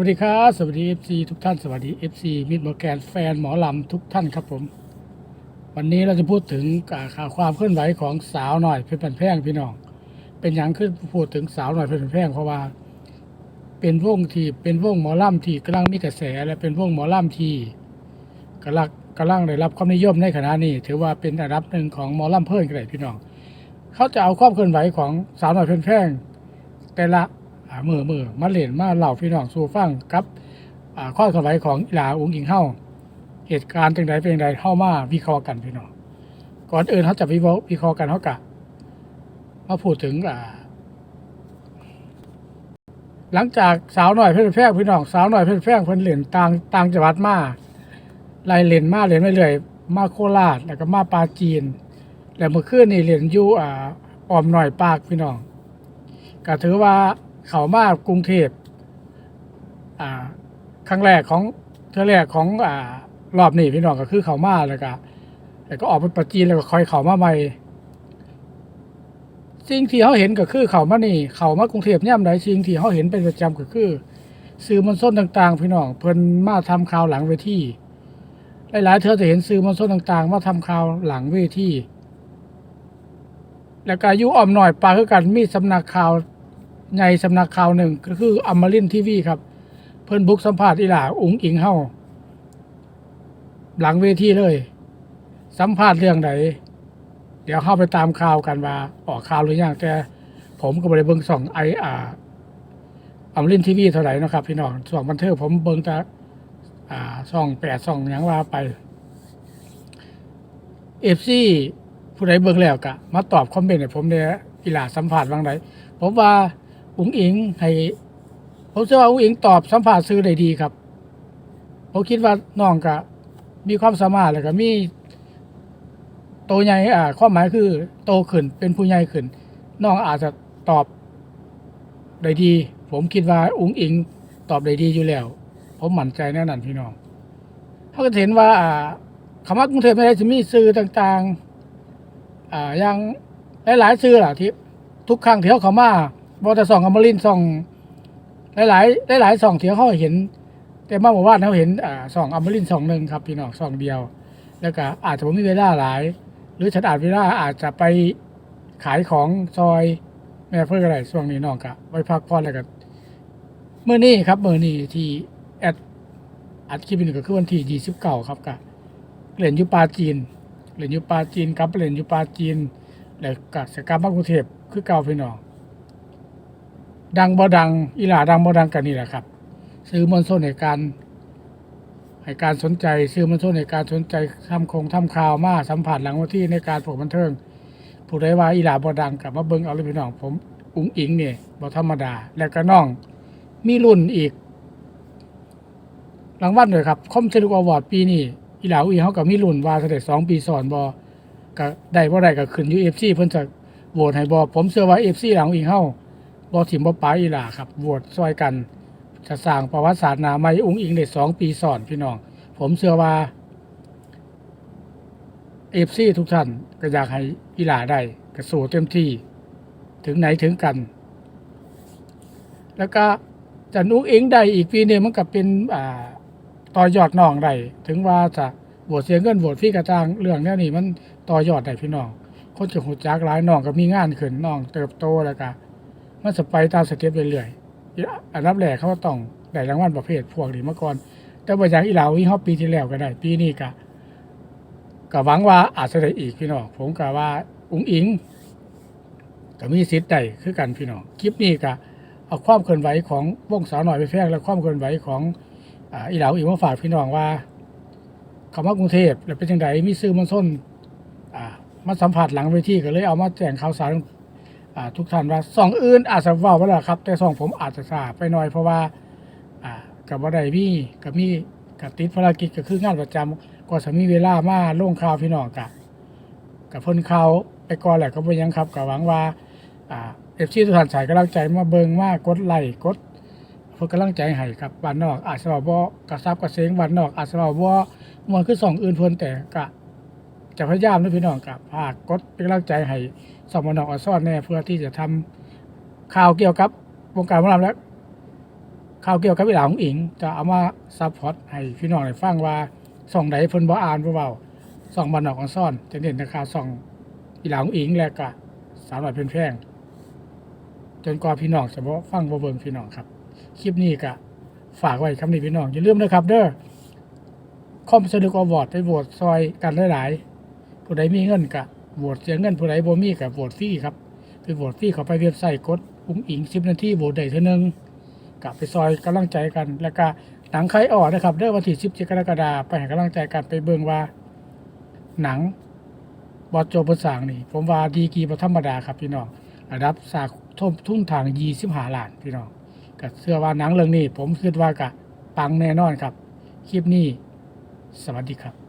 สวัสดีครับ สวัสดี FC ทุกท่านสวัสดี FC มิดมอร์แกนแฟนหมอลำทุกท่านครับผม วันนี้เราจะพูดถึงข่าวความเคลื่อนไหวของสาวหน่อยเพชรบันแพงพี่น้อง เป็นอย่างขึ้นพูดถึงสาวหน่อยเพชรบันแพงเพราะว่า เป็นวงที่เป็นวงหมอลำที่กำลังมีกระแสและเป็นวงหมอลำที่กำลังกำลังได้รับความนิยมในขณะนี้ ถือว่าเป็นอันดับหนึ่งของหมอลำเพิ่นกันเลยพี่น้อง เขาจะเอาความเคลื่อนไหวของสาวหน่อยเพชรบันแพงแต่ละ มือมือมาเล่นมาเล่าพี่น้องสู่ฟังกับข้อสมัยของอีหลาอุ้งอิงเฮ้าเหตุการณ์จังใดเป็นใดเข้ามาวิเคราะห์กันพี่น้องก่อนอื่นเขาจะวิเคราะห์วิเคราะห์กันเขากะมาพูดถึงหลังจากสาวหน่อยเพชรแพงพี่น้องสาวหน่อยเพชรแพงเพิ่อนเล่นต่างต่างจังหวัดมาไล่เล่นมาเล่นไม่เรื่อยมาโคราชแล้วก็มาปาจีน แล้วเมื่อคืนนี่เล่นอยู่อ่าออมหน่อยปากพี่น้องก็ถือว่า เขามากรุงเทพอ่าครั้งแรกของเทือแรกของอ่ารอบนี้พี่น้องก็คือเขามาแล้วก็แล้วก็ออกไปประจีนแล้วก็คอยเขามาใหม่สิ่งที่เขาเห็นก็คือเขามานี่ เขามากรุงเทพย่ำใดสิ่งที่เขาเห็นเป็นประจำก็คือสื่อมวลชนต่าง ๆ พี่น้องเพิ่นมาทำข่าวหลังเวทีหลายๆเธอจะเห็นสื่อมวลชนต่าง ๆ มาทำข่าวหลังเวทีแล้วก็อายุอ่อมหน่อยปลาคือกันมีสำนักข่าว ในสำนักข่าวหนึ่งก็คืออมรินทีวีครับ เพิ่นบุกสัมภาษณ์อีหล่าอุงอิงเฮาหลังเวทีเลย สัมภาษณ์เรื่องไหนเดี๋ยวเข้าไปตามข่าวกันว่าออกข่าวหรือยังแต่ผมก็บ่ได้เบิ่งส่องไออาอมรินทีวีเท่าไหร่นะครับ พี่น้องส่องบันเทิงผมเบิ่งแต่อ่าส่องแปดส่องหยังว่าไปเอฟซีผู้ใดเบิ่งแล้วก็มาตอบคอมเมนต์ให้ผมเนี่ยอีหล่าสัมภาษณ์ว่างไดผมว่า อุ๋งอิงให้ผมเชื่อว่าอุ๋งอิงตอบสัมภาษณ์ซื้อได้ดีครับผมคิดว่าน้องก็มีความสามารถแล้วก็มีโตใหญ่อ่าความหมายคือโตขึ้นเป็นผู้ใหญ่ขึ้นน้องอาจจะตอบได้ดี ผมคิดว่าอุ๋งอิงตอบได้ดีอยู่แล้ว ผมหมั่นใจแน่นอนพี่น้องเขาก็จะเห็นว่าอ่าคำว่ากรุงเทพไม่ได้จะมีสื่อต่างๆ อ่าอย่างหลายๆสื่อล่ะที่ทุกครั้งที่เขาเข้ามา บอแต่ส่องอมรินส่อง หลายๆหลายๆส่องที่เขาเห็น แต่มาบอกว่าเขาเห็นอ่าส่องอมรินส่องหนึ่งครับพี่น้องส่องเดียว แล้วก็อาจจะไม่มีเวลาหลาย หรือฉันอาจเวลาอาจจะไปขายของซอยแม่เพื่ออะไรช่วงนี้น้องกะไปพักผ่อนแล้วก็เมื่อนี้ครับเมื่อนี้ที่แอดอัดคลิปนี้ก็คือวันที่ยี่สิบเก้าครับกะเล่นอยูปาจีนเล่นอยูปาจีนครับเล่นอยูปาจีนแล้วก็สกรรมกรุงเทพคือเก่าพี่น้อง ดังบ่ดังอีหลาดังบ่ดังกันนี่แหละครับ ซื้อมวลชนในการให้การสนใจ ซื้อมวลชนในการสนใจทำโครงทำข่าวมาสัมผัสหลังวันที่ในการผูกบันเทิงผู้ใดว่าอีหลาบ่ดังกับมาเบิ่งเอาเลยพี่น้องผมอุ้งอิงเนี่ยบ่ธรรมดา แล้วก็น้อง มีรุ่นอีกรางวัลเลยครับคอมเซลูกอวอร์ดปีนี้อีหลาอุ้งอิงเขาก็มีรุ่นว่าเสด็จสองปีสอนบ่ก็ได้บ่ได้ก็ขึ้นยู่ FC เพิ่นจะโหวตให้บ่ผมเชื่อว่า FC หลังอิงเฮา บ่ถิ่มบ่ปาอีหล่าครับโหวตช่วยกันจะสร้างประวัติศาสตร์หนาใหม่อุ้งอิงได้สองปีซ้อนพี่น้อง ผมเชื่อว่า FC ทุกท่านก็อยากให้อีหล่าได้ก็สู้เต็มที่ถึงไหนถึงกัน แล้วก็จะนุ้งอิงได้อีกปีนึงมันก็เป็นอ่าต่อยอดน้องได้ถึงว่าจะโหวตเสียเงินโหวตฟรีกระจางเรื่องเนี้ยนี่มันต่อยอดได้พี่น้อง คนจะหูจักหลายน้องก็มีงานขึ้นน้องเติบโตแล้วก็ มันจะไปตามสเต็ปเรื่อยๆอันดับแรกเขาก็ต้องได้รางวัลประเภทพวกนี้มาก่อน แต่ว่าอย่างอีหลาวิฮอปปีที่แล้วก็ได้ ปีนี้ก็ก็หวังว่าอาจจะได้อีกพี่น้องผมก็ว่าอุ้งอิงก็มีสิทธิ์ได้คือกันพี่น้องคลิปนี้ก็เอาความเคลื่อนไหวของวงสาวหน่อยไปแพร่งและความเคลื่อนไหวของอ่าอีหลาอีมาฝากพี่น้องว่าคำว่ากรุงเทพแล้วเป็นยังไงมีซื้อมันส้นมาสัมผัสหลังเวทีก็เลยเอามาแจ้งข่าวสาร อ่าทุกท่านว่าซองอื่นอาจจะว่าไปแล้วครับ แต่ซองผมอาจจะทราไปหน่อยเพราะว่าอ่ากับว่าใดมี่กับมีกับติดภารกิจก็คืองานประจำก็จะมีเวลามาลงข่าวพี่น้องกะกับเพิ่นข่าวไปก่อนแหละก็บ่ยังครับก็หวังว่าอ่าเอฟซีทุกท่านใส่กำลังใจมาเบิ่งมากดไลค์กดเพื่อกำลังใจให้ครับบ้านนอกอาจจะบอกว่ากระซับกระเซงบ้านนอกอาจจะบอกว่ามันคือสองอื่นเพิ่นแต่กะ จะพยายามนะพี่น้องกับภาคกดเป็นกำลังใจให้สองมนอกอซ่อนแน่เพื่อที่จะทำข่าวเกี่ยวกับวงการหมอลำและข่าวเกี่ยวกับเวลาของอิง จะเอามาซัพพอร์ตให้พี่น้องได้ฟังว่าส่องใดเพิ่นบ่อ่านบ่เว้าส่องบ้านนอกของซ่อนจะเน้นราคาส่องเวลาของอิงแล้วก็สาวน้อยเพิ่นแพงจนกว่าพี่น้องจะบ่ฟังบ่เบิ่งพี่น้องครับ คลิปนี้ก็ฝากไว้คำนี้พี่น้องอย่าลืมนะครับ เด้อคอมสนุกอวอร์ดไปโหวตซอยกันหลายๆ ผู้ใดมีเงินก็โหวตเสียเงินผู้ใดบ่มีก็โหวตฟรีครับไปโหวตฟรีเข้าไปเว็บไซต์กดอุ้งอิง10นาทีโหวตได้เท่านึงกลับไปซอยกำลังใจกัน แล้วก็หนังใครออกนะครับเด้อวันที่17กรกฎาคมไปให้กำลังใจกันไปเบิ่งว่า หนังบอสโจบสางนี่ผมว่าดีกีบ่ธรรมดาครับพี่น้องระดับสากทมทุ่นทาง25ล้านพี่น้องก็เชื่อว่าหนังเรื่องนี้ ผมคิดว่ากะปังแน่นอนครับ คลิปนี้ สวัสดีครับ